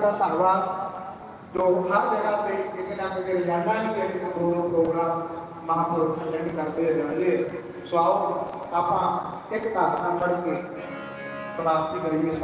ਦਾ ਧੰਨਵਾਦ ਜੋ ਹਰ ਜਗ੍ਹਾ ਤੇ ਕਿਤੇ ਨਾ ਕਿਤੇ ਰੋਜ਼ਾਨਾ ਹੀ ਇੱਕ ਦੋ ਦੋ ਪ੍ਰੋਗਰਾਮ ਮਹਾਂਪੁਰਖ ਜਿਹੜੇ ਕਰਦੇ ਰਹਿੰਦੇ ਸੋ ਆਓ ਆਪਾਂ ਇੱਕ ਧਾਰਨਾ ਪੜ੍ਹ ਕੇ ਸਮਾਪਤੀ ਕਰੀਏ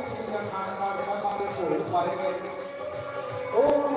101 ਕਿਲੋਮੀਟਰ ਖਾਣ ਪਾਣ ਸਾਹਿਬਾਂ ਦੇ ਭੋਗ ਪਾਏ ਗਏ ਉਹ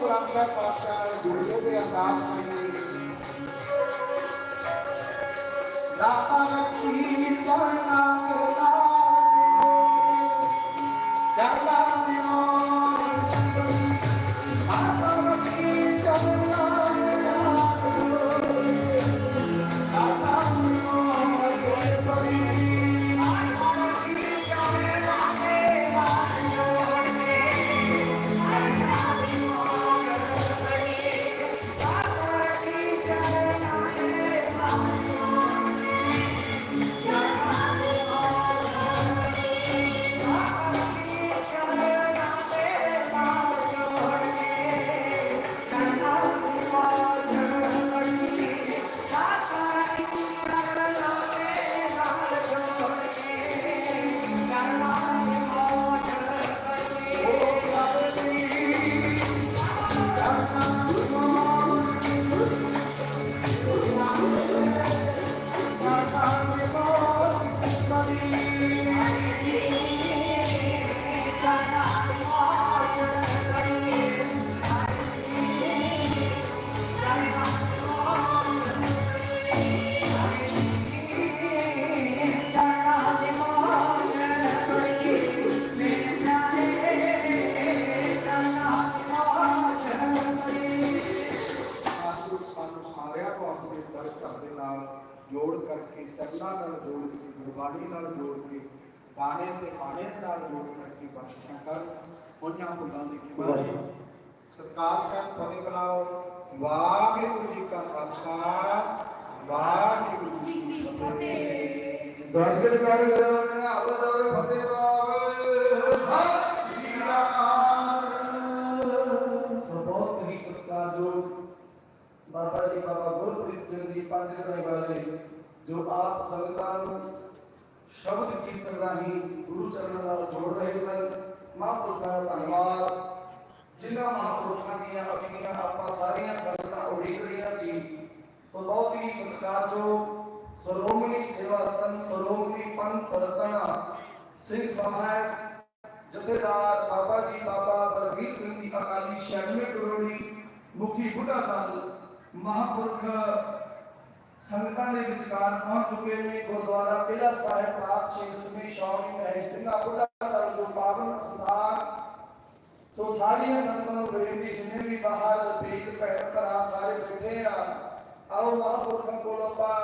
ਤੇ ਬਾਣੇ ਦੇ ਨਾਲ ਜੋੜ ਕਰਕੇ ਬਖਸ਼ਿਸ਼ਾਂ ਕਰ ਉਹਨਾਂ ਹੁਲਾਂ ਦੀ ਖਿਮਾਰੀ ਸਤਕਾਰ ਸਾਹਿਬ ਫਤਿਹ ਬੁਲਾਓ। ਵਾਹਿਗੁਰੂ ਜੀ ਕਾ ਖਾਲਸਾ ਵਾਹਿਗੁਰੂ ਜੀ ਕੀ ਫਤਿਹ। ਦਸਗੜ ਕਰ ਗਏ ਆਵਰ ਦਵੇ ਫਤਿਹ ਬਾਵੇ ਸਤਿ ਸ੍ਰੀ ਅਕਾਲ। ਸੋ ਬਹੁਤ ਹੀ ਸਤਿਕਾਰਯੋਗ ਬਾਬਾ ਜੀ ਬਾਬਾ ਗੁਰਪ੍ਰੀਤ ਸਿੰਘ ਜੀ ਪੰਜ ਘਰੇ ਵਾਲੇ ਜੋ ਆਪ ਸੰਗਤਾਂ ਨੂੰ ਸ਼ਬਦ ਕੀਰਤਨ ਰਾਹੀਂ ਗੁਰੂ ਚਰਨਾਂ ਨਾਲ ਜੋੜ ਰਹੇ ਸਨ। ਮਹਾਂਪੁਰਖਾਂ ਦਾ ਧੰਨਵਾਦ। ਜਿਨ੍ਹਾਂ ਮਹਾਂਪੁਰਖਾਂ ਦੀਆਂ ਅਪੀਲਾਂ ਆਪਾਂ ਸਾਰੀਆਂ ਸੰਗਤਾਂ ਉਡੀਕ ਰਹੀਆਂ ਸੀ ਸੋ ਬਹੁਤ ਹੀ ਸਤਿਕਾਰਯੋਗ ਸ਼੍ਰੋਮਣੀ ਸੇਵਾ ਰਤਨ ਸ਼੍ਰੋਮਣੀ ਪੰਥ ਰਤਨ ਸਿੰਘ ਸਮਾਜ ਜਥੇਦਾਰ ਬਾਬਾ ਜੀ, ਬਾਬਾ ਬਲਵੀਰ ਸਿੰਘ ਜੀ, ਅਕਾਲੀ 96 ਕਰੋੜੀ ਮੁਖੀ ਬੁੱਢਾ ਦਲ, ਮਹਾਂਪੁਰਖ ਸੰਗਤਾਂ ਦੇ ਵਿਚਕਾਰ ਪਹੁੰਚ ਚੁੱਕੇ ਨੇ ਗੁਰਦੁਆਰਾ ਪਹਿਲਾ ਸਾਹਿਬ ਪ੍ਰਾਤ ਸਿੰਘ ਦਸਵੇਂ ਸ਼ੌਕੀ ਮਹਿ ਸਿੰਘਾ ਬੁੱਢਾ ਜੋ ਪਾਵਨ ਸਥਾਨ ਸੋ ਸਾਰੀਆਂ ਸੰਗਤਾਂ ਨੂੰ ਬੇਨਤੀ ਜਿੰਨੇ ਵੀ ਬਾਹਰ ਵੀਰ ਭੈਣ ਭਰਾ ਸਾਰੇ ਬੈਠੇ ਆ, ਆਓ ਮਹਾਂਪੁਰਖਾਂ ਕੋਲ ਆਪਾਂ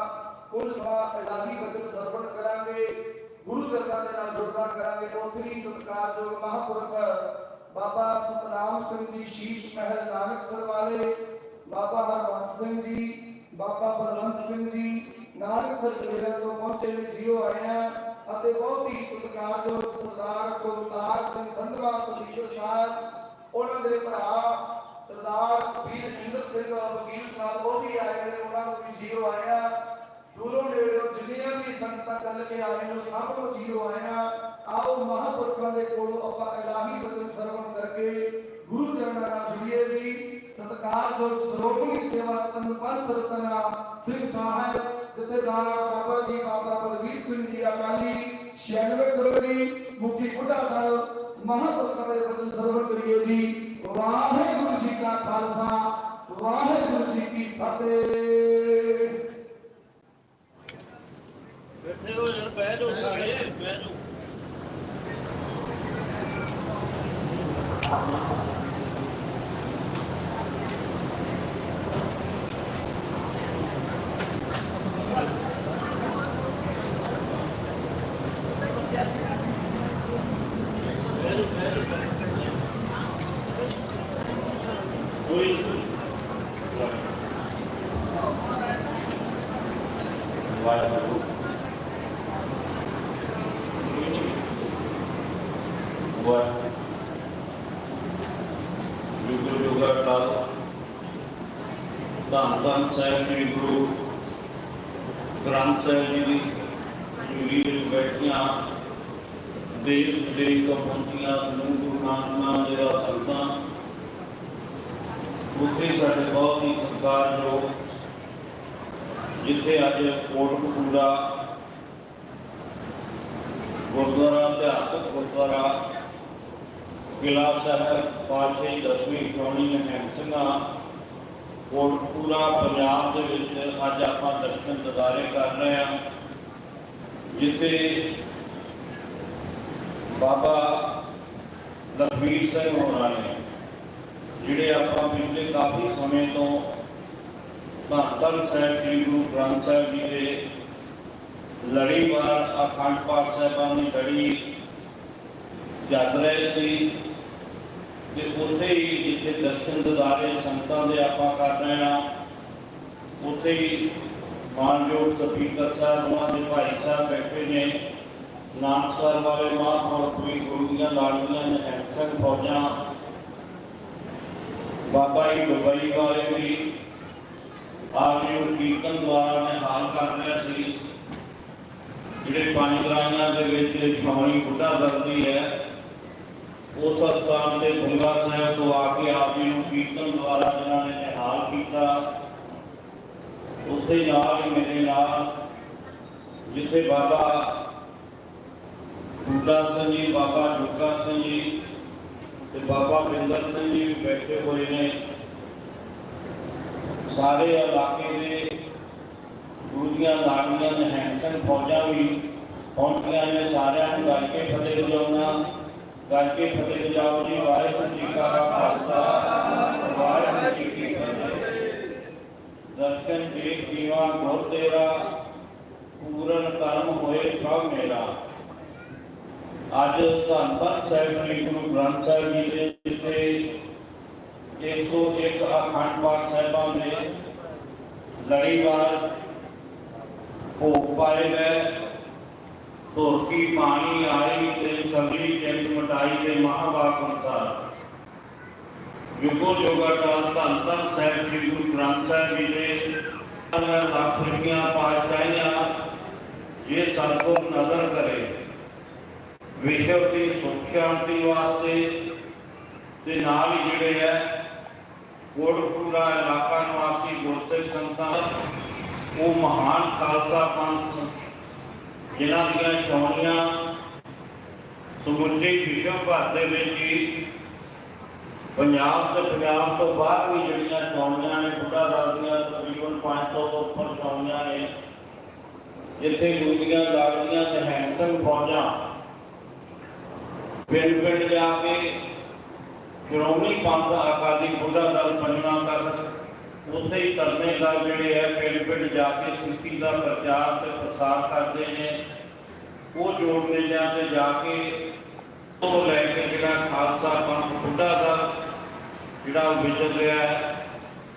ਕੁੱਲ ਸਮਾਂ ਇਲਾਹੀ ਬਚਨ ਸਰਵਣ ਕਰਾਂਗੇ। ਗੁਰੂ ਚਰਨਾਂ ਦੇ ਨਾਲ ਜੁੜਨਾ ਕਰਾਂਗੇ। ਉੱਥੇ ਸਤਿਕਾਰਯੋਗ ਮਹਾਂਪੁਰਖ ਬਾਬਾ ਸਤਨਾਮ ਸਿੰਘ ਜੀ ਸ਼ੀਸ਼ ਮਹਿਲ ਨਾਨਕਸਰ ਵਾਲੇ, ਬਾਬਾ ਹਰਵੰਸ ਸਿੰਘ ਜੀ, ਬਾਬਾ ਸਿੰਘ ਜੀ ਨਾਨਕਸਰ ਜ਼ਿਲ੍ਹੇ ਤੋਂ ਪਹੁੰਚੇ ਨੇ ਜੀਓ ਆਏ ਆ ਅਤੇ ਬਹੁਤ ਹੀ ਸਤਿਕਾਰਯੋਗ ਸਰਦਾਰ ਕੁਲਤਾਰ ਸਿੰਘ ਸੰਧਵਾ ਸੁਖੀਰ ਸਾਹਿਬ, ਉਹਨਾਂ ਦੇ ਭਰਾ ਸਰਦਾਰ ਵੀਰ ਇੰਦਰ ਸਿੰਘ ਵਕੀਲ ਸਾਹਿਬ, ਉਹ ਵੀ ਆਏ ਨੇ, ਉਹਨਾਂ ਨੂੰ ਵੀ ਜੀਓ ਆਇਆ ਦੂਰੋਂ ਨੇੜਿਓਂ ਜਿੰਨੀਆਂ ਵੀ ਸੰਗਤਾਂ ਚੱਲ ਕੇ ਆਏ ਹੋ ਸਭ ਨੂੰ ਜੀਓ ਆਇਆਂ ਆਓ ਮਹਾਂਪੁਰਖਾਂ ਦੇ ਕੋਲੋਂ ਆਪਾਂ ਇਲਾਹੀ ਬਚਨ ਸਰਵਣ ਕਰਕੇ ਗੁਰੂ ਚਰਨਾਂ ਨਾਲ ਜੁੜੀਏ ਜੀ ਸਤਿਕਾਰਯੋਗ ਸਰੋਵਣੀ ਸੇਵਾ ਤਨ ਪੰਥ ਰਤਨਾ ਸਿੰਘ ਸਾਹਿਬ ਜਥੇਦਾਰ ਬਾਬਾ ਜੀ ਬਾਬਾ ਬਲਵੀਰ ਸਿੰਘ ਜੀ ਅਕਾਲੀ 96 ਕਰੋੜੀ ਮੁਖੀ ਬੁੱਢਾ ਦਲ ਮਹਾਂਪੁਰਖਾਂ ਦੇ ਬਚਨ ਸਰਵਣ ਕਰੀਏ ਜੀ ਵਾਹਿਗੁਰੂ ਜੀ ਕਾ ਖਾਲਸਾ ਵਾਹਿਗੁਰੂ ਜੀ ਕੀ ਫਤਿਹ ਬੈਠੇ ਹੋ ਜਣ ਬਹਿ ਜਾਓ ਸਾਰੇ ਬਹਿ ਜਾਓ ਕੋਈ ਵਾਹਿਗੁਰੂ ਗੁਰੂ ਯੋਗਾ ਕਾਲ ਧੰਨ ਸਾਹਿਬ ਸ੍ਰੀ ਗੁਰੂ ਗ੍ਰੰਥ ਸਾਹਿਬ ਜੀ ਦੀ ਜੁਰੀ ਬੈਠੀਆਂ ਦੇਸ਼ ਵਿਦੇਸ਼ ਤੋਂ ਪਹੁੰਚੀਆਂ ਸਮੂਹ ਗੁਰੂ ਨਾਨਕ ਦੇ ਸੰਤਾਂ ਉੱਥੇ ਸਾਡੇ ਬਹੁਤ ਹੀ ਸਤਿਕਾਰਯੋਗ ਜਿੱਥੇ ਅੱਜ ਕੋਟਕਪੂਰਾ ਗੁਰਦੁਆਰਾ, ਇਤਿਹਾਸਕ ਗੁਰਦੁਆਰਾ ਕਿਲਾ ਸਾਹਿਬ ਪਾਤਸ਼ਾਹੀ ਦਸਵੀਂ ਚੌਣੀ ਹੈ ਸਿੰਘਾਂ, ਕੋਟਕਪੂਰਾ, ਪੰਜਾਬ ਦੇ ਵਿੱਚ ਅੱਜ ਆਪਾਂ ਦਰਸ਼ਨ ਦਿਦਾਰੇ ਕਰ ਰਹੇ ਹਾਂ, ਜਿੱਥੇ ਬਾਬਾ ਲਖਵੀਰ ਸਿੰਘ ਹੋਰਾਂ ਨੇ, ਜਿਹੜੇ ਆਪਾਂ ਪਿਛਲੇ ਕਾਫੀ ਸਮੇਂ ਤੋਂ ਧੰਨ ਸਾਹਿਬ ਸ੍ਰੀ ਗੁਰੂ ਗ੍ਰੰਥ ਸਾਹਿਬ ਜੀ ਦੇ ਲੜੀਵਾਰ ਅਖੰਡ ਪਾਠ ਸਾਹਿਬਾਂ ਦੀ ਲੜੀ ਚੱਲ ਰਹੇ ਸੀ ਤੇ ਉੱਥੇ ਹੀ ਜਿੱਥੇ ਦਰਸ਼ਨ ਦਿਦਾਰੇ ਸੰਤਾਂ ਦੇ ਆਪਾਂ ਕਰ ਰਹੇ ਹਾਂ, ਉੱਥੇ ਹੀ ਮਾਨਯੋਗ ਸਪੀਕਰ ਸਾਹਿਬ, ਉਹਨਾਂ ਦੇ ਭਾਈ ਸਾਹਿਬ ਬੈਠੇ ਨੇ ਨਾਮਸਰ ਵਾਲੇ ਮਹਾਂਪੁਰਖ ਵੀ ਦੀਆਂ ਲਾੜੀਆਂ ਨੇ ਐਕਸ਼ਨ ਫੌਜਾਂ, ਬਾਬਾ ਜੀ ਦੁਬਈ ਵਾਲੇ ਵੀ ਆਪ ਜੀ ਨੂੰ ਕੀਰਤਨ ਦੁਆਰਾ ਨਿਹਾਲ ਕਰ ਰਿਹਾ ਸੀ। ਜਿਹੜੇ ਪੰਜ ਗ੍ਰਾਮਾਂ ਦੇ ਵਿੱਚ ਛਾਉਣੀ ਬੁੱਢਾ ਦਰਦੀ ਹੈ ਉਸ ਸਥਾਨ ਤੇ ਗੁੰਗਾ ਸਾਹਿਬ ਤੋਂ ਆ ਕੇ ਆਪ ਜੀ ਨੂੰ ਕੀਰਤਨ ਦੁਆਰਾ ਜਿਨ੍ਹਾਂ ਨੇ ਨਿਹਾਲ ਕੀਤਾ, ਉੱਥੇ ਨਾਲ ਹੀ ਮੇਰੇ ਨਾਲ ਜਿੱਥੇ ਬਾਬਾ ਬੁੱਢਾ ਸਿੰਘ ਜੀ, ਬਾਬਾ ਜੁਗਾ ਸਿੰਘ ਜੀ ਤੇ ਬਾਬਾ ਬਿੰਦਰ ਸਿੰਘ ਜੀ ਵੀ ਬੈਠੇ ਹੋਏ ਨੇ। ਸਾਰੇ ਇਲਾਕੇ ਦੇ ਗੁਰੂ ਦੀਆਂ ਲਾੜੀਆਂ ਨੇ ਹੈਂਸਨ ਫੌਜਾਂ ਵੀ ਪਹੁੰਚੀਆਂ ਨੇ ਸਾਰਿਆਂ ਨੂੰ ਗੱਲ ਕੇ ਫਤਿਹ ਬੁਲਾਉਣਾ ਗੱਲ ਕੇ ਫਤਿਹ ਬੁਲਾਓ ਜੀ। ਵਾਹਿਗੁਰੂ ਜੀ ਕਾ ਖਾਲਸਾ, ਵਾਹਿਗੁਰੂ ਜੀ ਕੀ ਫਤਿਹ। ਦਰਸ਼ਨ ਦੇਖ ਜੀਵਾ ਗੁਰ ਤੇਰਾ ਪੂਰਨ ਕਰਮ ਹੋਏ ਪ੍ਰਭ ਮੇਰਾ। ਅੱਜ ਧੰਨ ਧੰਨ ਸਾਹਿਬ ਸ੍ਰੀ ਗੁਰੂ ਗ੍ਰੰਥ ਸਾਹਿਬ ਜੀ ਦੇ ਜਿੱਥੇ 101 ਅਖੰਡ ਪਾਠ ਸਾਹਿਬਾਂ ਦੇ ਲੜੀਵਾਰ ਭੋਗ ਪਾਏ ਗਏ ਧੁਰ ਕੀ ਪਾਣੀ ਆਈ ਤੇ ਸਭੀ ਜਨ ਮਟਾਈ ਦੇ ਮਹਾਵਾਕ ਅਨੁਸਾਰ ਯੁਗੋ ਯੋਗਾ ਕਾਲ ਧੰਨ ਧੰਨ ਸਾਹਿਬ ਸ੍ਰੀ ਗੁਰੂ ਗ੍ਰੰਥ ਸਾਹਿਬ ਜੀ ਦੇ ਅਨਰ ਲੱਖ ਰੁਪਈਆਂ ਪਾਤਸ਼ਾਹੀਆਂ ਇਹ ਸਤਿਗੁਰ ਨਜ਼ਰ ਕਰੇ ਵਿਸ਼ਵ ਦੀ ਸੁਖ ਸ਼ਾਂਤੀ ਵਾਸਤੇ ਤੇ ਨਾਲ ਹੀ ਜਿਹੜੇ ਹੈ ਕੋਟਪੂਰਾ ਇਲਾਕਾ ਨਿਵਾਸੀ ਗੁਰਸਿੱਖ ਸੰਤਾਂ ਉਹ ਮਹਾਨ ਖਾਲਸਾ ਪੰਥ ਜਿਨ੍ਹਾਂ ਦੀਆਂ ਚੌਣੀਆਂ ਸਮੁੱਚੇ ਵਿਸ਼ਵ ਭਰ ਦੇ ਵਿੱਚ ਹੀ ਪੰਜਾਬ ਤੇ ਪੰਜਾਬ ਤੋਂ ਬਾਹਰ ਵੀ ਜਿਹੜੀਆਂ ਚੌਣੀਆਂ ਨੇ, ਬੁੱਢਾ ਦਲ ਦੀਆਂ ਤਕਰੀਬਨ 500 ਤੋਂ ਉੱਪਰ ਚੌਣੀਆਂ ਨੇ। ਜਿੱਥੇ ਗੁਰੂਆਂ ਲਾੜੀਆਂ ਤੇ ਹੈਂਸਨ ਫੌਜਾਂ ਪਿੰਡ ਪਿੰਡ ਜਾ ਕੇ ਸ਼੍ਰੋਮਣੀ ਪੰਥ ਅਕਾਲੀ ਬੁੱਢਾ ਦਲ ਪੰਜਵਾਂ ਤੱਕ ਉੱਥੇ ਹੀ ਧਰਨੇ ਦਾ ਜਿਹੜੇ ਹੈ ਪਿੰਡ ਪਿੰਡ ਜਾ ਕੇ ਸਿੱਖੀ ਦਾ ਪ੍ਰਚਾਰ ਤੇ ਪ੍ਰਸਾਰ ਕਰਦੇ ਨੇ। ਉਹ ਜੋੜ ਮੇਲਿਆਂ ਤੇ ਜਾ ਕੇ ਉਹ ਲੈ ਕੇ ਜਿਹੜਾ ਖਾਲਸਾ ਪੰਥ ਬੁੱਢਾ ਦਲ, ਜਿਹੜਾ ਉਹ ਵਿਚਰ ਰਿਹਾ ਹੈ।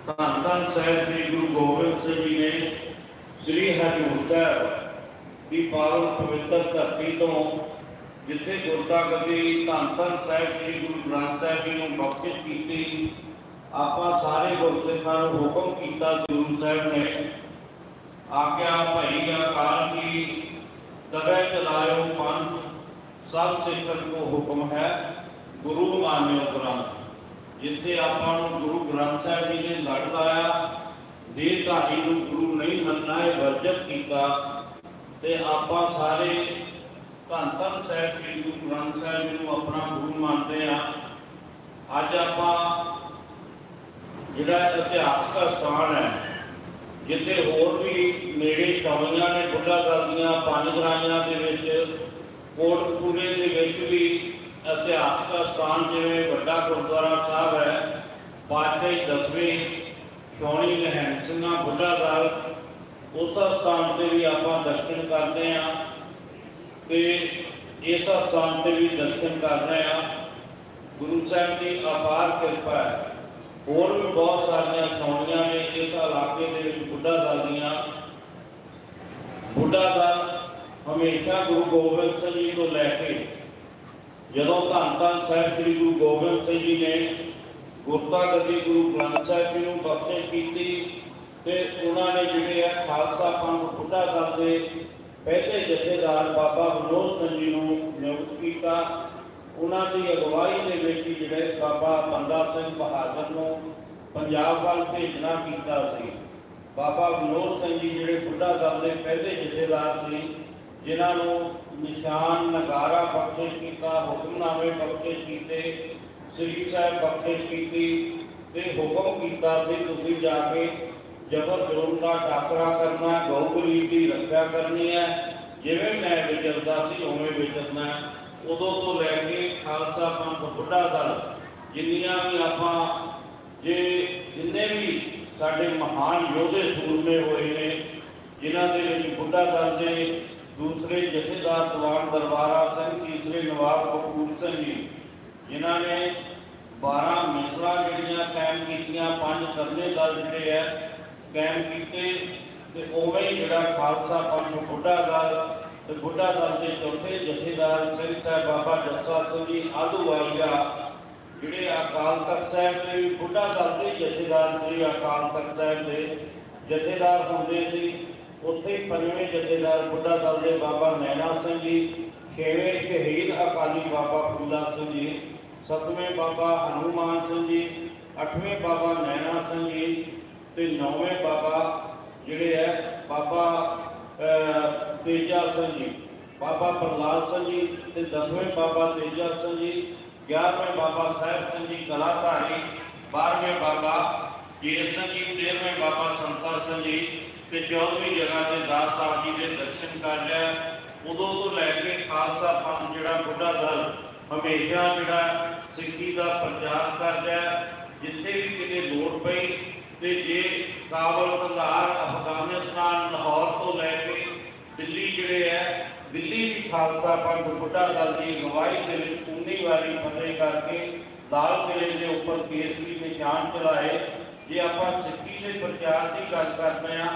ਧੰਨ ਧੰਨ ਸਾਹਿਬ ਸ੍ਰੀ ਗੁਰੂ ਗੋਬਿੰਦ ਸਿੰਘ ਜੀ ਨੇ ਸ੍ਰੀ ਹਰਿਮੰਦਰ ਸਾਹਿਬ ਦੀ ਪਾਵਨ ਪਵਿੱਤਰ ਧਰਤੀ ਤੋਂ ਜਿੱਥੇ ਗੁਰਦਾਗਦੀ ਧੰਨ ਧੰਨ ਸਾਹਿਬ ਸ੍ਰੀ ਗੁਰੂ ਗ੍ਰੰਥ ਸਾਹਿਬ ਜੀ ਨੂੰ ਬਖਸ਼ਿਸ਼ ਕੀਤੀ, ਆਪਾਂ ਸਾਰੇ ਗੁਰਸਿੱਖਾਂ ਨੂੰ ਹੁਕਮ ਕੀਤਾ ਗੁਰੂ ਸਾਹਿਬ ਨੇ। ਆਗਿਆ ਭਈ ਅਕਾਲ ਕੀ ਤਬੈ ਚਲਾਇਓ ਪੰਥ, ਸਭ ਸਿੱਖਨ ਕੋ ਹੁਕਮ ਹੈ, ਗੁਰੂ ਮਾਨਿਓ ਗ੍ਰੰਥ। ਜਿੱਥੇ ਆਪਾਂ ਨੂੰ ਗੁਰੂ ਗ੍ਰੰਥ ਸਾਹਿਬ ਜੀ ਨੇ ਲੜ ਲਾਇਆ ਦੇਹ ਧਾਰੀ ਨੂੰ ਗੁਰੂ ਨਹੀਂ ਮੰਨਣਾ, ਇਹ ਵਰਜਤ ਕੀਤਾ। ਤੇ ਆਪਾਂ ਸਾਰੇ ਧੰਨ ਧੰਨ ਸਾਹਿਬ ਜੀ ਗੁਰੂ ਗ੍ਰੰਥ ਸਾਹਿਬ ਜੀ ਨੂੰ ਆਪਣਾ ਗੁਰੂ ਮੰਨਦੇ ਆ। ਅੱਜ ਆਪਾਂ ਜਿਹੜਾ ਇਤਿਹਾਸਕ ਸਥਾਨ ਹੈ, ਜਿੱਥੇ ਹੋਰ ਵੀ ਨੇੜੇ ਚੌਲੀਆਂ ਨੇ, ਬੁੱਢਾ ਦਾਦੀਆਂ ਪੰਜ ਗਰਾਈਆਂ ਦੇ ਵਿੱਚ ਕੋਟਪੂਰੇ ਦੇ ਵਿੱਚ ਵੀ ਇਤਿਹਾਸਕ ਸਥਾਨ ਜਿਵੇਂ ਵੱਡਾ ਗੁਰਦੁਆਰਾ ਸਾਹਿਬ ਹੈ ਪਾਤਸ਼ਾਹੀ ਦਸਵੇਂ ਸ਼ੌਣੀ ਨਿਹੰਗ ਸਿੰਘਾਂ, ਬੁੱਢਾ ਸਾਹਿਬ ਉਸ ਸਥਾਨ ਤੇ ਵੀ ਆਪਾਂ ਦਰਸ਼ਨ ਕਰਦੇ ਹਾਂ ਤੇ ਇਸ ਸਥਾਨ ਤੇ ਵੀ ਦਰਸ਼ਨ ਕਰ ਰਹੇ ਹਾਂ। ਗੁਰੂ ਸਾਹਿਬ ਦੀ ਅਪਾਰ ਕਿਰਪਾ ਹੈ। ਹੋਰ ਵੀ ਬਹੁਤ ਸਾਰੀਆਂ ਸੌਣੀਆਂ ਨੇ ਇਸ ਇਲਾਕੇ ਦੇ ਵਿੱਚ ਬੁੱਢਾ ਦਲ ਬੁੱਢਾ ਦਲ ਹਮੇਸ਼ਾ ਗੁਰੂ ਗੋਬਿੰਦ ਸਿੰਘ ਜੀ ਤੋਂ ਲੈ ਕੇ ਜਦੋਂ ਧੰਨ ਧੰਨ ਸਾਹਿਬ ਸ੍ਰੀ ਗੁਰੂ ਗੋਬਿੰਦ ਸਿੰਘ ਜੀ ਨੇ ਗੁਰਤਾ ਗੱਦੀ ਗੁਰੂ ਗ੍ਰੰਥ ਸਾਹਿਬ ਜੀ ਨੂੰ ਬਖਸ਼ਿਸ਼ ਕੀਤੀ ਤੇ ਉਹਨਾਂ ਨੇ ਜਿਹੜੇ ਆ ਖਾਲਸਾ ਪੰਥ ਬੁੱਢਾ ਦਲ ਦੇ ਪਹਿਲੇ ਜਥੇਦਾਰ ਬਾਬਾ ਵਿਨੋਦ ਸਿੰਘ ਜੀ ਨੂੰ ਨਿਯੁਕਤ ਕੀਤਾ। ਉਹਨਾਂ ਦੀ ਅਗਵਾਈ ਦੇ ਵਿੱਚ ਜਿਹੜੇ ਬਾਬਾ ਬੰਦਾ ਸਿੰਘ ਬਹਾਦਰ ਨੂੰ ਪੰਜਾਬ ਵੱਲ ਭੇਜਣਾ ਕੀਤਾ ਸੀ। ਬਾਬਾ ਮਨੋਜ ਸਿੰਘ ਜੀ ਜਿਹੜੇ ਬੁੱਢਾ ਦਲ ਦੇ ਪਹਿਲੇ ਜਥੇਦਾਰ ਸੀ, ਜਿਨ੍ਹਾਂ ਨੂੰ ਨਿਸ਼ਾਨ ਨਗਾਰਾ ਬਖਸ਼ਿਸ਼ ਕੀਤਾ, ਹੁਕਮਨਾਮੇ ਬਖਸ਼ਿਸ਼ ਕੀਤੇ, ਸ੍ਰੀ ਸਾਹਿਬ ਬਖਸ਼ਿਸ਼ ਕੀਤੀ ਤੇ ਹੁਕਮ ਕੀਤਾ ਸੀ, ਤੁਸੀਂ ਜਾ ਕੇ ਜਬਰ ਜ਼ੁਲਮ ਦਾ ਟਾਕਰਾ ਕਰਨਾ ਗਊ ਗਰੀਬ ਦੀ ਰੱਖਿਆ ਕਰਨੀ ਹੈ, ਜਿਵੇਂ ਮੈਂ ਵਿਚਰਦਾ ਸੀ, ਉਵੇਂ ਵਿਚਰਨਾ ਉਦੋਂ ਤੋਂ ਲੈ ਕੇ ਖਾਲਸਾ ਪੰਥ ਬੁੱਢਾ ਦਲ, ਜਿੰਨੀਆਂ ਵੀ ਆਪਾਂ ਜੇ ਜਿੰਨੇ ਵੀ ਸਾਡੇ ਮਹਾਨ ਯੋਧੇ ਸੂਰਮੇ ਹੋਏ ਨੇ, ਜਿਨ੍ਹਾਂ ਦੇ ਵਿੱਚ ਬੁੱਢਾ ਦਲ ਦੇ ਦੂਸਰੇ ਜਥੇਦਾਰ ਦੀਵਾਨ ਦਰਬਾਰਾ ਸਿੰਘ, ਤੀਸਰੇ ਨਵਾਬ ਕਪੂਰ ਸਿੰਘ ਜੀ, ਜਿਨ੍ਹਾਂ ਨੇ 12 ਮਿਸਲਾਂ ਜਿਹੜੀਆਂ ਕਾਇਮ ਕੀਤੀਆਂ, ਪੰਜ ਕਰਨੇ ਦਲ ਜਿਹੜੇ ਹੈ ਕਾਇਮ ਕੀਤੇ ਤੇ ਉਵੇਂ ਹੀ ਜਿਹੜਾ ਖਾਲਸਾ ਪੰਥ ਬੁੱਢਾ ਦਲ ਤੇ ਬੁੱਢਾ ਦਲ ਦੇ ਚੌਥੇ ਜਥੇਦਾਰ ਸਿੰਘ ਸਾਹਿਬ ਬਾਬਾ ਜੱਸਾ ਸਿੰਘ ਜੀ ਆਦੂਵਾਲੀਆ ਜਿਹੜੇ ਅਕਾਲ ਤਖਤ ਸਾਹਿਬ ਦੇ ਵੀ ਬੁੱਢਾ ਦਲ ਦੇ ਜਥੇਦਾਰ ਸ੍ਰੀ ਅਕਾਲ ਤਖਤ ਸਾਹਿਬ ਦੇ ਜਥੇਦਾਰ ਹੁੰਦੇ ਸੀ, ਉੱਥੇ ਪੰਜਵੇਂ ਜਥੇਦਾਰ ਬੁੱਢਾ ਸਾਹਿਬ ਦੇ ਬਾਬਾ ਨੈਣਾ ਸਿੰਘ ਜੀ, ਛੇਵੇਂ ਸ਼ਹੀਦ ਅਕਾਲੀ ਬਾਬਾ ਫੂਲਾ ਸਿੰਘ ਜੀ, ਸੱਤਵੇਂ ਬਾਬਾ ਹਨੂਮਾਨ ਸਿੰਘ ਜੀ, ਅੱਠਵੇਂ ਬਾਬਾ ਨੈਣਾ ਸਿੰਘ ਜੀ ਤੇ ਨੌਵੇਂ ਬਾਬਾ ਜਿਹੜੇ ਹੈ, ਬਾਬਾ ਤੇਜਾ ਸਿੰਘ ਜੀ, ਬਾਬਾ ਪ੍ਰਲਾਦ ਸਿੰਘ ਜੀ ਤੇ ਦਸਵੇਂ ਬਾਬਾ ਤੇਜਾ ਸਿੰਘ ਜੀ 11ਵੇਂ ਬਾਬਾ ਸਾਹਿਬ ਸਿੰਘ ਜੀ ਕਲਾਧਾਰੀ 12ਵੇਂ ਬਾਬਾ ਜੀਰ ਸਿੰਘ ਜੀ 13ਵੇਂ ਬਾਬਾ ਸੰਤਾ ਸਿੰਘ ਜੀ ਤੇ 14ਵੀਂ ਜਗ੍ਹਾ ਤੇ ਦਾਸ ਸਾਹਿਬ ਜੀ ਦੇ ਦਰਸ਼ਨ ਕਰ ਲਿਆ। ਉਦੋਂ ਤੋਂ ਲੈ ਕੇ ਖਾਲਸਾ ਪੰਥ ਜਿਹੜਾ ਬੁੱਢਾ ਦਲ ਹਮੇਸ਼ਾ ਜਿਹੜਾ ਸਿੱਖੀ ਦਾ ਪ੍ਰਚਾਰ ਕਰ ਰਿਹਾ ਜਿੱਥੇ ਵੀ ਕਿਤੇ ਲੋੜ ਪਈ ਤੇ ਜੇ ਕਾਬਲ ਕੰਧਾਰ ਅਫਗਾਨਿਸਤਾਨ, ਲਾਹੌਰ ਤੋਂ ਲੈ ਕੇ ਦਿੱਲੀ ਜਿਹੜੇ ਹੈ, ਦਿੱਲੀ ਵੀ ਖਾਲਸਾ ਪੰਥ ਬੁੱਢਾ ਦਲ ਦੀ ਅਗਵਾਈ ਦੇ ਵਿੱਚ 19 ਵਾਰੀ ਫਤਿਹ ਕਰਕੇ ਲਾਲ ਕਿਲੇ ਦੇ ਉੱਪਰ ਕੇਸਰੀ ਨਿਸ਼ਾਨ ਚਲਾਏ। ਜੇ ਆਪਾਂ ਸਿੱਖੀ ਦੇ ਪ੍ਰਚਾਰ ਦੀ ਗੱਲ ਕਰਦੇ ਆ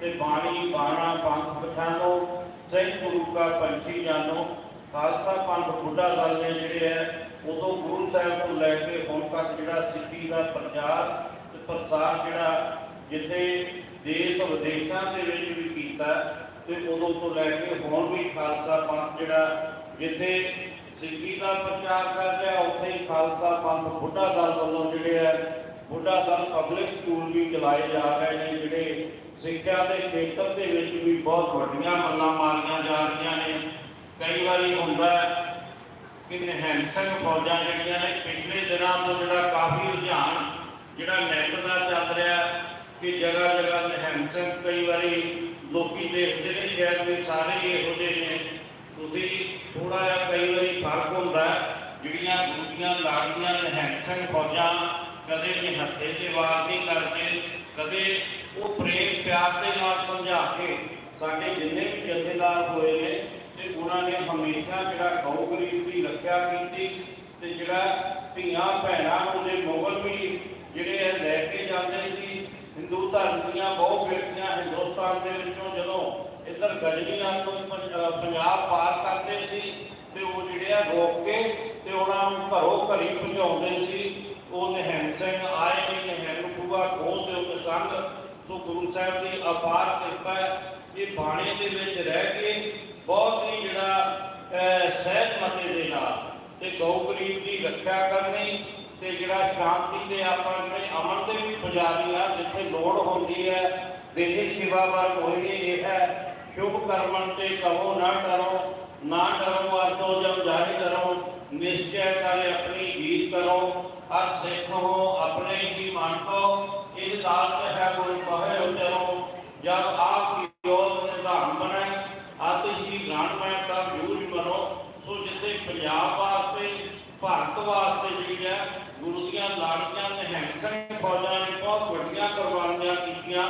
ਤੇ ਬਾਣੀ, ਬਾਣਾ, ਪੰਥ ਪਛਾਨੋ ਸਹੀ ਗੁਰੂ ਕਾ ਪੰਛੀ ਜਾਨੋ, ਖਾਲਸਾ ਪੰਥ ਬੁੱਢਾ ਦਲ ਨੇ ਜਿਹੜੇ ਹੈ, ਉਦੋਂ ਗੁਰੂ ਸਾਹਿਬ ਤੋਂ ਲੈ ਕੇ ਹੁਣ ਤੱਕ ਜਿਹੜਾ ਸਿੱਖੀ ਦਾ ਪ੍ਰਚਾਰ ਪ੍ਰਸਾਰ ਜਿਹੜਾ ਜਿੱਥੇ ਦੇਸ਼ ਵਿਦੇਸ਼ਾਂ ਦੇ ਵਿੱਚ ਵੀ ਕੀਤਾ ਤੇ ਉਦੋਂ ਤੋਂ ਲੈ ਕੇ ਹੁਣ ਵੀ ਖਾਲਸਾ ਪੰਥ ਜਿਹੜਾ ਜਿੱਥੇ ਸਿੱਖੀ ਦਾ ਪ੍ਰਚਾਰ ਕਰ ਰਿਹਾ, ਉੱਥੇ ਹੀ ਖਾਲਸਾ ਪੰਥ ਬੁੱਢਾ ਦਲ ਵੱਲੋਂ ਜਿਹੜੇ ਹੈ ਬੁੱਢਾ ਦਲ ਪਬਲਿਕ ਸਕੂਲ ਵੀ ਚਲਾਏ ਜਾ ਰਹੇ ਨੇ, ਜਿਹੜੇ ਸਿੱਖਿਆ ਦੇ ਖੇਤਰ ਦੇ ਵਿੱਚ ਵੀ ਬਹੁਤ ਵੱਡੀਆਂ ਮੱਲਾਂ ਮਾਰੀਆਂ ਜਾ ਰਹੀਆਂ ਨੇ। ਕਈ ਵਾਰੀ ਹੁੰਦਾ ਕਿ ਨਿਹੰਗ ਸਿੰਘ ਫੌਜਾਂ ਜਿਹੜੀਆਂ ਨੇ ਪਿਛਲੇ ਦਿਨਾਂ ਤੋਂ ਜਿਹੜਾ ਕਾਫੀ ਰੁਝਾਨ ਜਿਹੜਾ ਨੈਟ ਦਾ ਚੱਲ ਰਿਹਾ ਕਿ ਜਗ੍ਹਾ ਜਗ੍ਹਾ ਨਿਹੰਗ ਸਿੰਘ ਕਈ ਵਾਰੀ ਲੋਕੀ ਦੇਖਦੇ ਸ਼ਾਇਦ ਵੀ ਸਾਰੇ ਇਹੋ ਜਿਹੇ ਨੇ। ਤੁਸੀਂ ਥੋੜਾ ਜਿਹਾ ਕਈ ਵਾਰੀ ਫ਼ਰਕ ਹੁੰਦਾ ਜਿਹੜੀਆਂ ਦੂਜੀਆਂ ਲਾੜੀਆਂ ਨਿਹੰਗ ਫੌਜਾਂ ਕਦੇ ਵੀ ਹੱਥੇ ਤੇ ਵਾਰ ਨਹੀਂ ਕਰਦੇ, ਕਦੇ ਉਹ ਪ੍ਰੇਮ ਪਿਆਰ ਦੇ ਨਾਲ ਸਮਝਾ ਕੇ ਸਾਡੇ ਜਿੰਨੇ ਵੀ ਜਥੇਦਾਰ ਹੋਏ ਨੇ ਤੇ ਉਹਨਾਂ ਨੇ ਹਮੇਸ਼ਾ ਜਿਹੜਾ ਗਊ ਗਰੀਬ ਦੀ ਰੱਖਿਆ ਕੀਤੀ ਤੇ ਜਿਹੜਾ ਧੀਆਂ ਭੈਣਾਂ ਨੂੰ ਦੇ ਮੁਗਲ ਵੀ ਜਿਹੜੇ ਇਹ ਲੈ ਕੇ ਜਾਂਦੇ ਸੀ, ਹਿੰਦੂ ਧਰਮ ਦੀਆਂ ਬਹੁਤ ਬੇਟੀਆਂ ਹਿੰਦੁਸਤਾਨ ਦੇ ਵਿੱਚੋਂ ਜਦੋਂ ਇੱਧਰ ਗਜਨੀਆਂ ਤੋਂ ਪੰਜਾਬ ਪਾਰ ਕਰਦੇ ਸੀ ਤੇ ਉਹ ਜਿਹੜੇ ਆ ਰੋਕ ਕੇ ਤੇ ਉਹਨਾਂ ਨੂੰ ਘਰੋਂ ਘਰੀ ਭਜਾਉਂਦੇ ਸੀ। ਉਹ ਨਿਹੰਗ ਸਿੰਘ ਆਏ ਨਹੀਂ ਨਿਹੰਗ ਬੂਆ ਖੋਹ ਤੇ ਉਹ ਸੰਗ। ਸੋ ਗੁਰੂ ਸਾਹਿਬ ਦੀ ਅਪਾਰ ਕਿਰਪਾ ਇਹ ਬਾਣੇ ਦੇ ਵਿੱਚ ਰਹਿ ਕੇ ਬਹੁਤ ਹੀ ਜਿਹੜਾ ਸਹਿਜ ਮਤੇ ਦੇ ਨਾਲ ਤੇ ਗਊ ਗਰੀਬ ਦੀ ਰੱਖਿਆ ਕਰਨੀ ਤੇ ਜਿਹੜਾ ਸ਼ਾਂਤੀ ਦੇ ਆਪਾਂ ਜਿਹੜੇ ਅਮਨ ਦੇ ਵੀ ਪੁਜਾਰੀ ਆ, ਜਿੱਥੇ ਲੋੜ ਹੁੰਦੀ ਹੈ ਦੇਹ ਸੇਵਾ ਵਰ ਹੋਏ ਇਹ ਹੈ। ਸ਼ੁਭ ਕਰਮਨ ਤੇ ਕਹੋ ਨਾ ਕਰੋ ਨਾ ਕਰੋ ਅਰਥੋ ਜਬ ਜਾਹਿ ਕਰੋ ਨਿਸ਼ਚੈ ਕਰੇ ਆਪਣੀ ਰੀਤ ਕਰੋ ਅਰ ਸਿੱਖ ਹੋ ਆਪਣੇ ਹੀ ਮਨ ਕੋ ਇਹ ਦਾਤ ਹੈ ਗੁਰੂ ਕਹੇ ਉਚਰੋ ਜਬ ਆਪ ਕੀ ਯੋਗ ਨਿਧਾਨ ਬਣੇ ਅਤਿ ਹੀ ਗ੍ਰਾਣ ਮੈਂ ਤਾਂ ਜੂਝ ਮਨੋ ਸੋ ਜਿੱਥੇ ਪੰਜਾਬ ਵਾਸਤੇ ਭਾਰਤ ਵਾਸਤੇ ਜਿਹੜੀ ਹੈ ਗੁਰੂ ਦੀਆਂ ਲਾੜੀਆਂ ਨਿਹੰਗ ਸਿੰਘ ਫੌਜਾਂ ਨੇ ਬਹੁਤ ਵੱਡੀਆਂ ਕੁਰਬਾਨੀਆਂ ਕੀਤੀਆਂ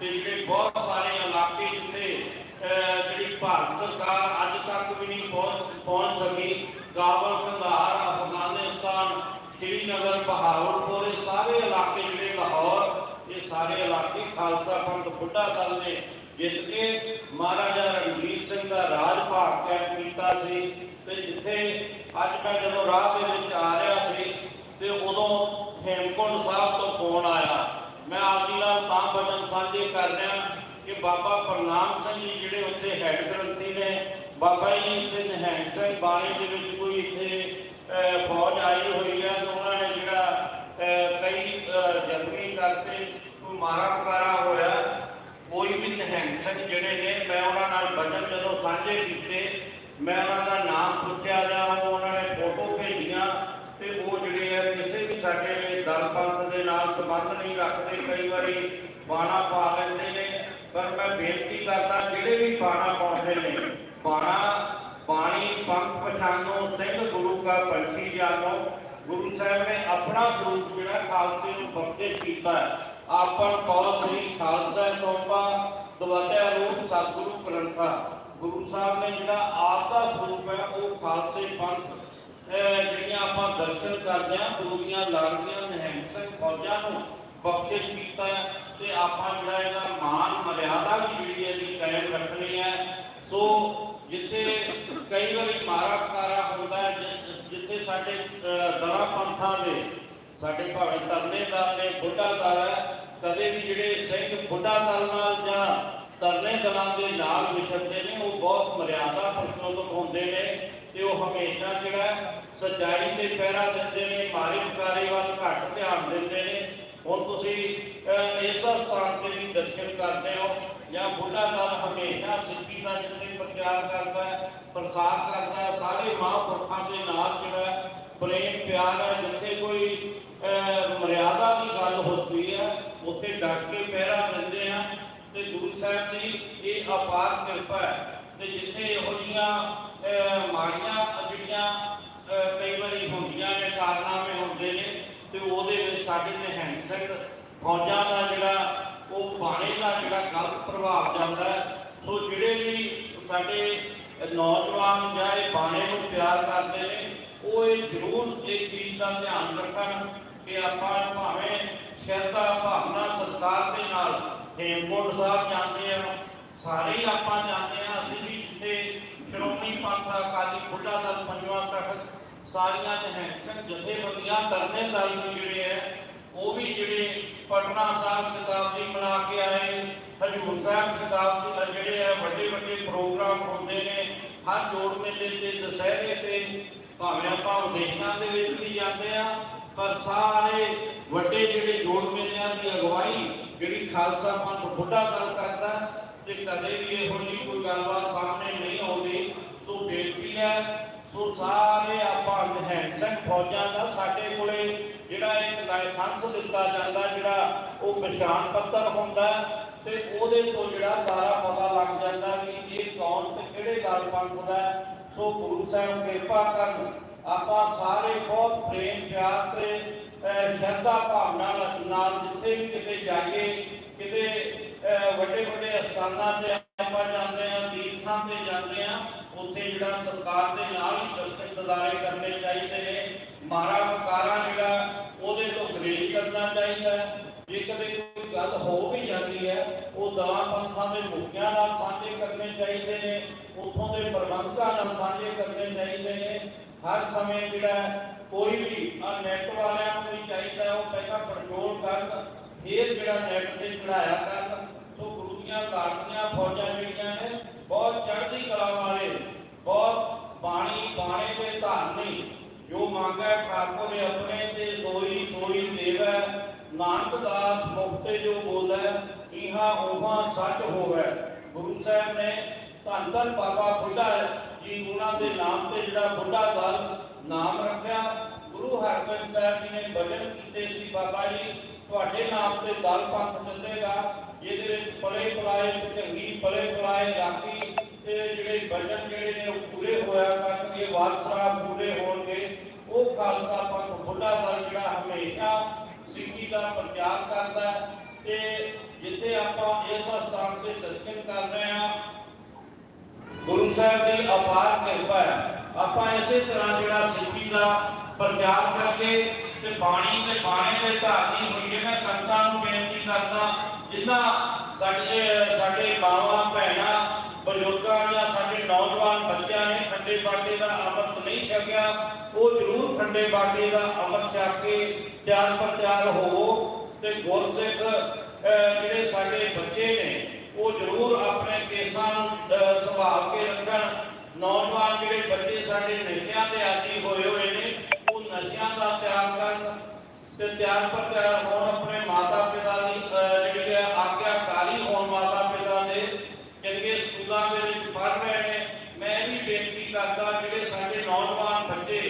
ਤੇ ਜਿਹੜੇ ਬਹੁਤ ਸਾਰੇ ਇਲਾਕੇ ਜਿੱਥੇ ਅਹ, ਜਿਹੜੀ ਭਾਰਤ ਸਰਕਾਰ ਅੱਜ ਤੱਕ ਵੀ ਨਹੀਂ ਪਹੁੰਚ ਪਹੁੰਚ ਸਕੀ। ਕਾਬਲ ਕੰਧਾਰ ਅਫਗਾਨਿਸਤਾਨ, ਸ਼੍ਰੀਨਗਰ ਬਹਾਵਲਪੁਰ ਇਹ ਸਾਰੇ ਇਲਾਕੇ ਜਿਹੜੇ ਲਾਹੌਰ, ਇਹ ਸਾਰੇ ਇਲਾਕੇ ਖਾਲਸਾ ਪੰਥ ਬੁੱਢਾ ਦਲ ਨੇ ਜਿੱਤ ਕੇ ਮਹਾਰਾਜਾ ਰਣਜੀਤ ਸਿੰਘ ਦਾ ਰਾਜ ਭਾਗ ਕਾਇਮ ਕੀਤਾ ਸੀ ਤੇ ਜਿੱਥੇ ਅੱਜ ਮੈਂ ਜਦੋਂ ਰਾਹ ਦੇ ਵਿੱਚ ਆ ਰਿਹਾ ਸੀ ਤੇ ਉਦੋਂ ਹੇਮਕੁੰਟ ਸਾਹਿਬ ਤੋਂ ਫੋਨ ਆਇਆ। ਮੈਂ ਆਪ ਜੀ ਨਾਲ ਤਾਂ ਬਚਨ ਸਾਂਝੇ ਕਰ ਰਿਹਾ ਬਾਬਾ ਪ੍ਰਨਾਮ ਸਿੰਘ ਜੀ ਜਿਹੜੇ ਉੱਥੇ ਹੈਡ ਗ੍ਰੰਥੀ ਨੇ, ਬਾਬਾ ਜੀ ਇੱਥੇ ਨਿਹੰਗ ਸਿੰਘ ਬਾਣੀ ਦੇ ਵਿੱਚ ਕੋਈ ਇੱਥੇ ਫੌਜ ਆਈ ਹੋਈ ਹੈ ਤੇ ਉਹਨਾਂ ਨੇ ਜਿਹੜਾ ਕਈ ਜ਼ਖਮੀ ਕਰਤੇ ਕੋਈ ਮਾਰਾ ਪੁਕਾਰਾ ਹੋਇਆ। ਕੋਈ ਵੀ ਨਿਹੰਗ ਸਿੰਘ ਜਿਹੜੇ ਨੇ, ਮੈਂ ਉਹਨਾਂ ਨਾਲ ਬਚਨ ਜਦੋਂ ਸਾਂਝੇ ਕੀਤੇ, ਮੈਂ ਉਹਨਾਂ ਦਾ ਨਾਮ ਪੁੱਛਿਆ ਜਾਂ ਉਹਨਾਂ ਨੇ ਫੋਟੋ ਭੇਜੀਆਂ ਤੇ ਉਹ ਜਿਹੜੇ ਆ ਕਿਸੇ ਵੀ ਸਾਡੇ ਦਲ ਪੰਥ ਦੇ ਨਾਲ ਸੰਬੰਧ ਨਹੀਂ ਰੱਖਦੇ, ਕਈ ਵਾਰੀ ਬਾਣਾ ਪਾ ਲੈਂਦੇ ਨੇ। ਪਰ ਮੈਂ ਬੇਨਤੀ ਕਰਦਾ, ਜਿਹੜੇ ਵੀ ਬਾਣਾ ਪਾਉਂਦੇ ਨੇ, ਬਾਣਾ, ਬਾਣੀ, ਪੰਥ ਪਛਾਨੋ ਸਿੰਘ, ਗੁਰੂ ਕਾ ਪੰਛੀ ਜਾਨੋ ਗੁਰੂ ਸਾਹਿਬ ਨੇ ਆਪਣਾ ਸਰੂਪ ਜਿਹੜਾ ਖਾਲਸੇ ਨੂੰ ਬਖਸ਼ਿਸ਼ ਕੀਤਾ ਹੈ। ਆਪਨ ਕੌਲ ਸ੍ਰੀ ਖਾਲਸਾ ਤੋਬਾ, ਦਵਾਤਿਆ ਰੂਪ, ਸਤਿਗੁਰੂ ਗ੍ਰੰਥਾ ਗੁਰੂ ਸਾਹਿਬ ਨੇ ਜਿਹੜਾ ਆਪ ਦਾ ਸਰੂਪ ਹੈ, ਉਹ ਖਾਲਸੇ ਪੰਥ, ਅਹ ਜਿਹੜੀਆਂ ਆਪਾਂ ਦਰਸ਼ਨ ਕਰਦੇ ਹਾਂ, ਗੁਰੂ ਦੀਆਂ ਲਾੜੀਆਂ ਨਿਹੰਗ ਸਿੰਘ ਫੌਜਾਂ ਨੂੰ ਬਖਸ਼ਿਸ਼ ਕੀਤਾ ਹੈ ਤੇ ਆਪਾਂ ਜਿਹੜਾ ਇਹਦਾ ਮਾਨ ਮਰਿਆਦਾ ਵੀ ਜਿਹੜੀ ਇਹਦੀ ਕਾਇਮ ਰੱਖਣੀ ਹੈ। ਸੋ ਜਿੱਥੇ ਕਈ ਵਾਰੀ ਮਾਰਾ ਕਾਰਾ ਹੁੰਦਾ ਜਿੱਥੇ ਸਾਡੇ ਅਹ, ਪੰਥਾਂ ਦੇ ਸਾਡੇ ਭਾਵੇਂ ਤਰਨੇ ਨੇ ਬੁੱਢਾ ਹੈ ਕਦੇ ਵੀ ਜਿਹੜੇ ਸਿੰਘ ਬੁੱਢਾ ਨਾਲ ਜਾਂ ਤਰਨੇ ਦਲਾਂ ਦੇ ਨਾਲ ਵਿਛੜਦੇ ਨੇ ਉਹ ਬਹੁਤ ਮਰਿਆਦਾ ਪ੍ਰਸ਼ੋਧਕ ਹੁੰਦੇ ਨੇ ਤੇ ਉਹ ਹਮੇਸ਼ਾ ਜਿਹੜਾ ਹੈ, ਸੱਚਾਈ ਪਹਿਰਾ ਦਿੰਦੇ ਨੇ ਮਾਰੇ ਪੁਕਾਰੇ ਵੱਲ ਘੱਟ ਧਿਆਨ ਦਿੰਦੇ ਨੇ। ਹੁਣ ਤੁਸੀਂ ਇਸ ਸਥਾਨ ਤੇ ਵੀ ਦਰਸ਼ਨ ਕਰਦੇ ਹੋ ਜਾਂ ਬੁੱਢਾ ਦਲ ਹਮੇਸ਼ਾ ਸਿੱਖੀ ਦਾ ਜਿੱਥੇ ਪ੍ਰਚਾਰ ਕਰਦਾ ਹੈ, ਪ੍ਰਸਾਰ ਕਰਦਾ ਹੈ, ਸਾਰੇ ਮਹਾਂਪੁਰਖਾਂ ਦੇ ਨਾਲ ਜਿਹੜਾ ਪ੍ਰੇਮ ਪਿਆਰ ਹੈ, ਜਿੱਥੇ ਕੋਈ ਮਰਿਆਦਾ ਦੀ ਗੱਲ ਹੁੰਦੀ ਹੈ, ਉੱਥੇ ਡੱਕ ਕੇ ਪਹਿਰਾ ਦਿੰਦੇ ਆ ਤੇ ਗੁਰੂ ਸਾਹਿਬ ਦੀ ਇਹ ਅਪਾਰ ਕਿਰਪਾ ਹੈ ਤੇ ਜਿੱਥੇ ਇਹੋ ਜੀਆਂ ਮਾੜੀਆਂ ਜਿਹੜੀਆਂ ਕਈ ਵਾਰੀ ਹੁੰਦੀਆਂ ਨੇ, ਕਾਰਨਾਮੇ ਹੁੰਦੇ ਤੇ ਉਹਦੇ ਵਿੱਚ ਸਾਡੇ ਨਿਹੰਗ ਸਿੰਘ ਫੌਜਾਂ ਦਾ ਜਿਹੜਾ ਉਹ ਬਾਣੇ ਦਾ ਜਿਹੜਾ ਗਲਤ ਪ੍ਰਭਾਵ ਜਾਂਦਾ ਸੋ ਜਿਹੜੇ ਵੀ ਸਾਡੇ ਨੌਜਵਾਨ ਜਾਂ ਇਹ ਬਾਣੇ ਨੂੰ ਪਿਆਰ ਕਰਦੇ ਨੇ, ਉਹ ਇਹ ਜ਼ਰੂਰ ਇਸ ਚੀਜ਼ ਦਾ ਧਿਆਨ ਰੱਖਣ ਕਿ ਆਪਾਂ ਭਾਵੇਂ ਸ਼ਰਧਾ ਭਾਵਨਾ ਸਤਿਕਾਰ ਦੇ ਨਾਲ ਹੇਮਕੁੰਟ ਸਾਹਿਬ ਜਾਂਦੇ ਆ ਸਾਰੇ ਹੀ ਆਪਾਂ ਜਾਂਦੇ ਆ ਅਸੀਂ ਵੀ ਜਿੱਥੇ ਸ਼੍ਰੋਮਣੀ ਪੰਥ ਅਕਾਲੀ ਬੁੱਢਾ ਦਲ ਪੰਜਵਾਂ ਤੱਕ ਸਾਰੀਆਂ ਨਿਹੰਗ ਜਥੇਬੰਦੀਆਂ ਤਰਨੇ ਦਲ ਜਿਹੜੇ ਆ ਉਹ ਵੀ ਜਿਹੜੇ ਪਟਨਾ ਸਾਹਿਬ ਸ਼ਤਾਬਦੀ ਮਨਾ ਕੇ ਆਏ, ਹਜੂਰ ਸਾਹਿਬ ਸ਼ਤਾਬਦੀ ਜਿਹੜੇ ਆ ਵੱਡੇ ਵੱਡੇ ਪ੍ਰੋਗਰਾਮ ਹੁੰਦੇ ਨੇ, ਹਰ ਜੋੜ ਮੇਲੇ ਤੇ, ਦੁਸਹਿਰੇ ਤੇ, ਭਾਵੇਂ ਆਪਾਂ ਵਿਦੇਸ਼ਾਂ ਦੇ ਵਿੱਚ ਵੀ ਜਾਂਦੇ ਆ ਪਰ ਸਾਰੇ ਵੱਡੇ ਜਿਹੜੇ ਜੋੜ ਮੇਲਿਆਂ ਦੀ ਅਗਵਾਈ ਜਿਹੜੀ ਖਾਲਸਾ ਪੰਥ ਬੁੱਢਾ ਦਲ ਕਰਦਾ ਤੇ ਕਦੇ ਵੀ ਇਹੋ ਜਿਹੀ ਕੋਈ ਗੱਲਬਾਤ ਸਾਹਮਣੇ ਨਹੀਂ ਆਉਂਦੀ, ਸੋ ਬੇਨਤੀ ਹੈ ਸੋ ਸਾਰੇ ਆਪਾਂ ਨਿਹੰਗ ਫੌਜਾਂ ਦਾ ਸਾਡੇ ਕੋਲੇ ਜਿਹੜਾ ਇੱਕ ਲਾਇਸੈਂਸ ਦਿੱਤਾ ਜਾਂਦਾ, ਜਿਹੜਾ ਉਹ ਪਛਾਣ ਪੱਤਰ ਹੁੰਦਾ ਤੇ ਉਹਦੇ ਤੋਂ ਜਿਹੜਾ ਸਾਰਾ ਪਤਾ ਲੱਗ ਜਾਂਦਾ ਵੀ ਇਹ ਕੌਣ ਤੇ ਕਿਹੜੇ ਗੱਲ ਪੰਥ ਦਾ ਸੋ ਗੁਰੂ ਸਾਹਿਬ ਕਿਰਪਾ ਕਰਨ ਆਪਾਂ ਸਾਰੇ ਬਹੁਤ ਪ੍ਰੇਮ ਪਿਆਰ ਤੇ ਸ਼ਰਧਾ ਭਾਵਨਾ ਨਾਲ- ਜਿੱਥੇ ਵੀ ਕਿਤੇ ਜਾਈਏ, ਕਿਤੇ ਵੱਡੇ ਵੱਡੇ ਅਸਥਾਨਾਂ ਤੇ ਆਪਾਂ ਜਾਂਦੇ ਆ ਤੀਰਥਾਂ ਤੇ ਜਾਂਦੇ ਆ ਉੱਥੇ ਜਿਹੜਾ ਸਰਕਾਰ ਦੇ ਨਾਲ ਹੀ ਦਰਸ਼ਨ ਦਿਦਾਰੇ ਕਰਨੇ ਚਾਹੀਦੇ ਨੇ। ਮਾਰਾ ਵਕਾਰਾ ਜਿਹੜਾ ਉਹਦੇ ਤੋਂ ਗਰੇਜ ਕਰਨਾ ਚਾਹੀਦਾ ਹੈ। ਜੇ ਕਦੇ ਕੋਈ ਗੱਲ ਹੋ ਵੀ ਜਾਂਦੀ ਹੈ ਉਹ ਦਵਾ ਪੰਥਾਂ ਦੇ ਮੁਖੀਆਂ ਨਾਲ ਸਾਂਝੇ ਕਰਨੇ ਚਾਹੀਦੇ ਨੇ ਉੱਥੋਂ ਦੇ ਪ੍ਰਬੰਧਕਾਂ ਨਾਲ ਸਾਂਝੇ ਕਰਨੇ ਚਾਹੀਦੇ ਨੇ। ਹਰ ਸਮੇਂ ਜਿਹੜਾ ਹੈ, ਕੋਈ ਵੀ ਆ ਨੈਟ ਵਾਲਿਆਂ ਨੂੰ ਵੀ ਚਾਹੀਦਾ ਹੈ ਉਹ ਪਹਿਲਾਂ ਕੰਟਰੋਲ ਕਰਨ ਫਿਰ ਜਿਹੜਾ ਨੈਟ ਤੇ ਚੜਾਇਆ ਕਰਨ। ਦੂਜੀਆਂ ਕਾਰਦੀਆਂ ਫੌਜਾਂ ਜਿਹੜੀਆਂ ਨੇ ਬਹੁਤ ਚੜ੍ਹਦੀ ਕਲਾ ਵਾਲੇ ਬਹੁਤ ਬਾਣੀ ਬਾਣੇ ਦੇ ਧਾਰਨੀ ਜੋ ਮੰਗੈ ਠਾਕੁਰ ਆਪਣੇ ਤੇ ਦੋਈ ਸੋਈ ਦੇਵੈ। ਨਾਨਕ ਦਾਸ ਮੁਕਤੇ ਜੋ ਬੋਲੇ, ਇਹਾ ਉਹਾ ਸੱਚ ਹੋਵੇ। ਗੁਰੂ ਸਾਹਿਬ ਨੇ ਧੰਨ ਧੰਨ ਬਾਬਾ ਬੁੱਢਾ ਜੀ ਉਹਨਾਂ ਦੇ ਨਾਮ ਤੇ ਜਿਹੜਾ ਬੁੱਢਾ ਦਲ ਨਾਮ ਰੱਖਿਆ। ਗੁਰੂ ਹਰਗੋਬਿੰਦ ਸਾਹਿਬ ਜੀ ਨੇ ਬਚਨ ਕੀਤੇ ਸੀ, ਬਾਬਾ ਜੀ, ਤੁਹਾਡੇ ਨਾਮ ਤੇ ਦਲ ਪੰਥ ਚੱਲੇਗਾ। ਜਿਹਦੇ ਵਿੱਚ ਪਲੇ ਪਲਾਏ ਚੰਗੀ ਪਲੇ ਪਲਾਏ ਰਾਖੀ ਤੇ ਜਿਹੜੇ ਬਚਨ ਜਿਹੜੇ ਨੇ ਉਹ ਪੂਰੇ ਹੋਇਆ ਕਰਨਗੇ, ਵਾਰਸਾ ਪੂਰੇ ਹੋਣਗੇ। ਉਹ ਖਾਲਸਾ ਪੰਥ ਬੁੱਢਾ ਦਲ ਜਿਹੜਾ ਹਮੇਸ਼ਾ ਸਿੱਖੀ ਦਾ ਪ੍ਰਚਾਰ ਕਰਦਾ ਤੇ ਜਿੱਥੇ ਆਪਾਂ ਇਸ ਸਥਾਨ ਤੇ ਦਰਸ਼ਨ ਕਰ ਰਹੇ ਹਾਂ, ਗੁਰੂ ਸਾਹਿਬ ਦੀ ਅਪਾਰ ਕਿਰਪਾ ਹੈ। ਆਪਾਂ ਇਸੇ ਤਰ੍ਹਾਂ ਜਿਹੜਾ ਸਿੱਖੀ ਦਾ ਪ੍ਰਚਾਰ ਕਰਕੇ ਤੇ ਬਾਣੀ ਤੇ ਬਾਣੇ ਦੇ ਧਾਰਨੀ ਹੋਈਏ ਮੈਂ ਸੰਤਾਂ ਨੂੰ ਬੇਨਤੀ ਕਰਦਾ ਜਿਨ੍ਹਾਂ ਸਾਡੇ ਸਾਡੇ ਮਾਵਾਂ ਭੈਣਾਂ, ਬਜ਼ੁਰਗਾਂ ਜਾਂ ਸਾਡੇ ਨੌਜਵਾਨ ਬੱਚਿਆਂ ਨੇ ਖੰਡੇ ਬਾਟੇ ਦਾ ਉਹ ਜ਼ਰੂਰ ਦਾ ਅੰਮ੍ਰਿਤ ਛਕ ਕੇ ਤਿਆਰ ਪ੍ਰਚਾਰ ਹੋਵੋ ਤੇ ਗੁਰਸਿੱਖ ਜਿਹੜੇ ਸਾਡੇ ਬੱਚੇ ਨੇ, ਉਹ ਜ਼ਰੂਰ ਆਪਣੇ ਕੇਸਾਂ ਨੂੰ ਸੰਭਾਲ ਕੇ ਰੱਖਣ। ਨੌਜਵਾਨ ਜਿਹੜੇ ਬੱਚੇ ਸਾਡੇ ਨਸ਼ਿਆਂ ਦੇ ਆਦੀ ਹੋਏ ਹੋਏ ਨੇ, ਉਹ ਨਸ਼ਿਆਂ ਦਾ ਤਿਆਗ ਕਰਨ ਤੇ ਤਿਆਰ ਪ੍ਰਚਾਰ ਹੋਣ ਆਪਣੇ ਮਾਤਾ ਪਿਤਾ ਦੀ ਅਹ, ਜਿਹੜੀ ਹੈ ਆਗਿਆਕਾਰੀ ਹੋਣ ਮਾਤਾ ਪਿਤਾ ਦੇ ਚੰਗੇ ਸਕੂਲਾਂ ਦੇ ਵਿੱਚ ਪੜ੍ਹ ਰਹੇ ਨੇ ਮੈਂ ਇਹ ਵੀ ਬੇਨਤੀ ਕਰਦਾ ਜਿਹੜੇ ਸਾਡੇ ਨੌਜਵਾਨ ਬੱਚੇ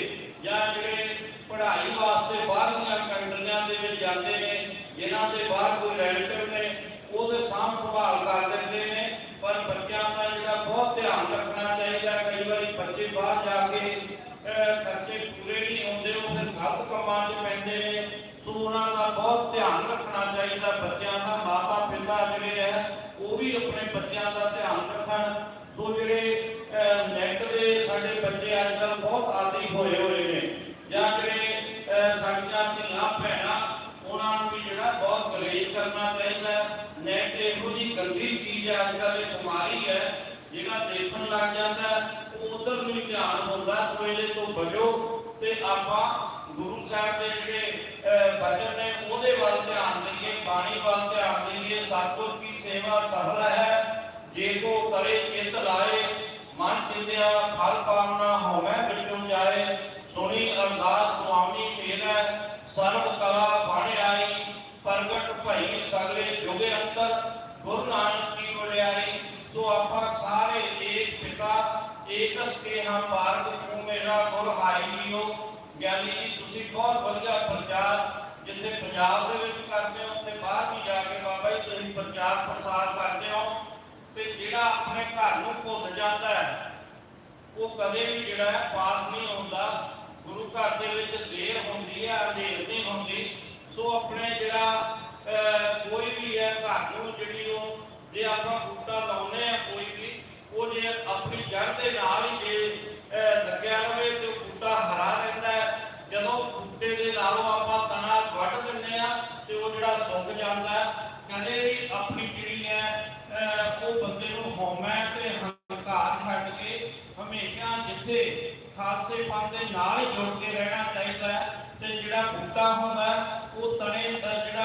ਜਾਂ ਜਿਹੜੇ ਪੜ੍ਹਾਈ ਵਾਸਤੇ ਬਾਹਰਲੀਆਂ ਕੰਟਰੀਆਂ ਦੇ ਵਿੱਚ ਜਾਂਦੇ ਨੇ ਜਿਨ੍ਹਾਂ ਦੇ ਬਾਹਰ ਕੋਈ ਰਿਲੇਟਿਵ ਨੇ ਉਹਦੇ ਸਾਂਭ ਸੰਭਾਲ ਕਰ ਲੈਂਦੇ ਨੇ ਪਰ ਬੱਚਿਆਂ ਦਾ ਜਿਹੜਾ ਬਹੁਤ ਧਿਆਨ ਰੱਖਣਾ ਚਾਹੀਦਾ ਕਈ ਵਾਰੀ ਬੱਚੇ ਬਾਹਰ ਜਾ ਕੇ ਅਹ, ਖਰਚੇ ਪੂਰੇ ਨਹੀਂ ਹੁੰਦੇ ਉਹ ਫਿਰ ਗਲਤ ਕੰਮਾਂ 'ਚ ਪੈਂਦੇ ਨੇ ਸੋ ਉਹਨਾਂ ਦਾ ਬਹੁਤ ਧਿਆਨ ਰੱਖਣਾ ਚਾਹੀਦਾ ਬੱਚਿਆਂ ਦਾ ਮਾਤਾ ਪਿਤਾ ਜਿਹੜੇ ਹੈ ਉਹ ਵੀ ਆਪਣੇ ਬੱਚਿਆਂ ਦਾ ਧਿਆਨ ਰੱਖਣ ਸੋ ਜਿਹੜੇ ਨੈਟ ਦੇ ਸਾਡੇ ਬੱਚੇ ਅੱਜ ਕੱਲ੍ਹ ਬਹੁਤ ਆਦੀ ਹੋਏ ਹੋਏ ਨੇ ਜਾਂ ਜਿਹੜੇ ਅਹ, ਸਾਡੀਆਂ ਧੀਆਂ ਭੈਣਾਂ ਉਹਨਾਂ ਨੂੰ ਵੀ ਜਿਹੜਾ ਬਹੁਤ ਗਰੇਜ ਕਰਨਾ ਚਾਹੀਦਾ ਨੈਟ ਇਹੋ ਜੀ ਗੰਦੀ ਚੀਜ਼ ਹੈ ਅੱਜ ਕੱਲ੍ਹ ਇਹ ਬਿਮਾਰੀ ਹੈ ਜਿਹੜਾ ਦੇਖਣ ਲੱਗ ਜਾਂਦਾ ਹੈ, ਉਹ ਉਧਰ ਨੂੰ ਹੀ ਧਿਆਨ ਹੁੰਦਾ ਸੋ ਇਹਦੇ ਤੋਂ ਬਚੋ ਤੇ ਆਪਾਂ ਗੁਰੂ ਸਾਹਿਬ ਦੇ ਜਿਹੜੇ ਅਹ, ਭਜਨ ਨੇ ਉਹਦੇ ਵੱਲ ਧਿਆਨ ਦਈਏ ਬਾਣੀ ਵੱਲ ਧਿਆਨ ਦਈਏ ਸਤਿਗੁਰ ਕੀ ਸੇਵਾ ਸਫਲ ਹੈ ਜੇ ਕੋ ਕਰੇ ਚਿਤ ਲਾਏ ਮਨ ਚਿੰਦਿਆ ਫਲ ਪਾਵਨਾ ਹੋਵੇ ਵਿਚੋਂ ਜਾਏ ਸੁਣੀ ਅਰਦਾਸ ਸੁਆਮੀ ਮੇਰਾ ਸਰਬ ਕਲਾ ਬਣ ਆਈ ਪ੍ਰਗਟ ਭਈ ਸਗਲੇ ਜੁਗੇ ਅੰਤਰ ਗੁਰੂ ਨਾਨਕ ਕੀ ਵਡਿਆਈ ਸੋ ਆਪਾਂ ਸਾਰੇ ਏਕ ਪਿਤਾ, ਏਕਸ ਕੇ ਹਮ ਮੇਰਾ ਗੁਰ ਹਾਈ ਜੀਓ ਗਿਆਨੀ ਜੀ, ਤੁਸੀਂ ਬਹੁਤ ਵਧੀਆ ਪ੍ਰਚਾਰ ਜਿੱਥੇ ਪੰਜਾਬ ਦੇ ਵਿੱਚ ਕਰਦੇ ਹੋ ਤੇ ਬਾਹਰ ਵੀ ਜਾ ਕੇ ਬਾਬਾ ਜੀ ਤੁਸੀਂ ਪ੍ਰਚਾਰ ਪ੍ਰਸਾਰ ਕਰਦੇ ਹੋ। ਤੇ ਜਿਹੜਾ ਆਪਣੇ ਘਰ ਨੂੰ ਭੁੱਲ ਜਾਂਦਾ ਹੈ, ਉਹ ਕਦੇ ਵੀ ਜਿਹੜਾ ਹੈ ਪਾਸ ਨਹੀਂ ਹੁੰਦਾ। ਗੁਰੂ ਘਰ ਦੇ ਵਿੱਚ ਦੇਰ ਹੁੰਦੀ ਹੈ ਅੰਧੇਰ ਨਹੀਂ ਹੁੰਦੀ। ਸੋ ਆਪਣੇ ਜਿਹੜਾ ਕੋਈ ਵੀ ਹੈ, ਘਰ ਨੂੰ ਜਿਹੜੀ ਉਹ ਜੇ ਆਪਾਂ ਬੂਟਾ ਲਾਉਨੇ ਆ ਕੋਈ ਵੀ ਉਹ ਜੇ ਆਪਣੀ ਜੜ ਦੇ ਨਾਲ ਹੀ ਜੇ ਲੱਗਿਆ ਰਵੇ ਤੇ ਬੂਟਾ ਹਰਾ ਰਹਿੰਦਾ ਹੈ। ਜਦੋਂ ਬੂਟੇ ਦੇ ਨਾਲੋਂ ਆਪਾਂ ਤਣਾ ਵੱਢ ਦਿੰਦੇ ਆ ਤੇ ਉਹ ਜਿਹੜਾ ਸੁੱਕ ਜਾਂਦਾ ਹੈ ਵੀ ਆਪਣੀ ਜਿਹੜੀ ਹੈ ਉਹ ਬੰਦੇ ਨੂੰ ਹਉਮੈ ਤੇ ਹੰਕਾਰ ਛੱਡ ਕੇ ਹਮੇਸ਼ਾ ਜਿੱਥੇ ਖਾਲਸੇ ਪੰਥ ਦੇ ਨਾਲ ਜੁੜ ਕੇ ਰਹਿਣਾ ਚਾਹੀਦਾ ਤੇ ਜਿਹੜਾ ਬੂਟਾ ਹੁੰਦਾ ਉਹ ਤਣੇ ਅਹ, ਜਿਹੜਾ